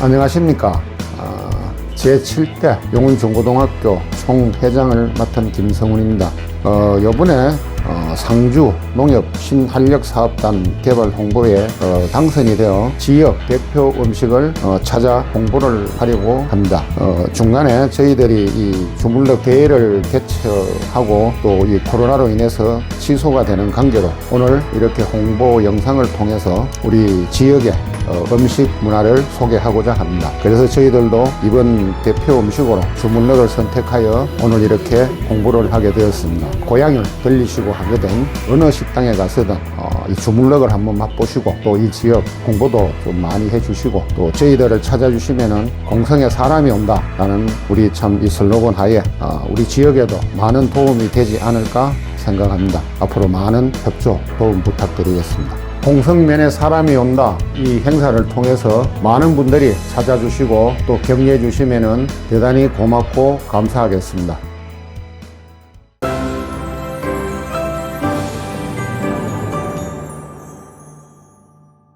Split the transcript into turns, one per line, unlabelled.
안녕하십니까. 아, 제7대 용운중고등학교 총회장을 맡은 김성훈입니다. 어, 요번에 어, 상주 농협 신한력 사업단 개발 홍보에 어, 당선이 되어 지역 대표 음식을 어, 찾아 홍보를 하려고 합니다. 어, 중간에 저희들이 이 주물럭 대회를 개최하고 또 이 코로나로 인해서 취소가 되는 관계로 오늘 이렇게 홍보 영상을 통해서 우리 지역의 어, 음식 문화를 소개하고자 합니다. 그래서 저희들도 이번 대표 음식으로 주물럭을 선택하여 오늘 이렇게 공부를 하게 되었습니다. 고향을 들리시고 하거든 어느 식당에 가서든 어, 이 주물럭을 한번 맛보시고 또 이 지역 홍보도 좀 많이 해주시고 또 저희들을 찾아주시면은 공성에 사람이 온다라는 우리 참 이 슬로건 하에 어, 우리 지역에도 많은 도움이 되지 않을까 생각합니다. 앞으로 많은 협조 도움 부탁드리겠습니다. 공성면에 사람이 온다 이 행사를 통해서 많은 분들이 찾아주시고 또 격려해 주시면은 대단히 고맙고 감사하겠습니다.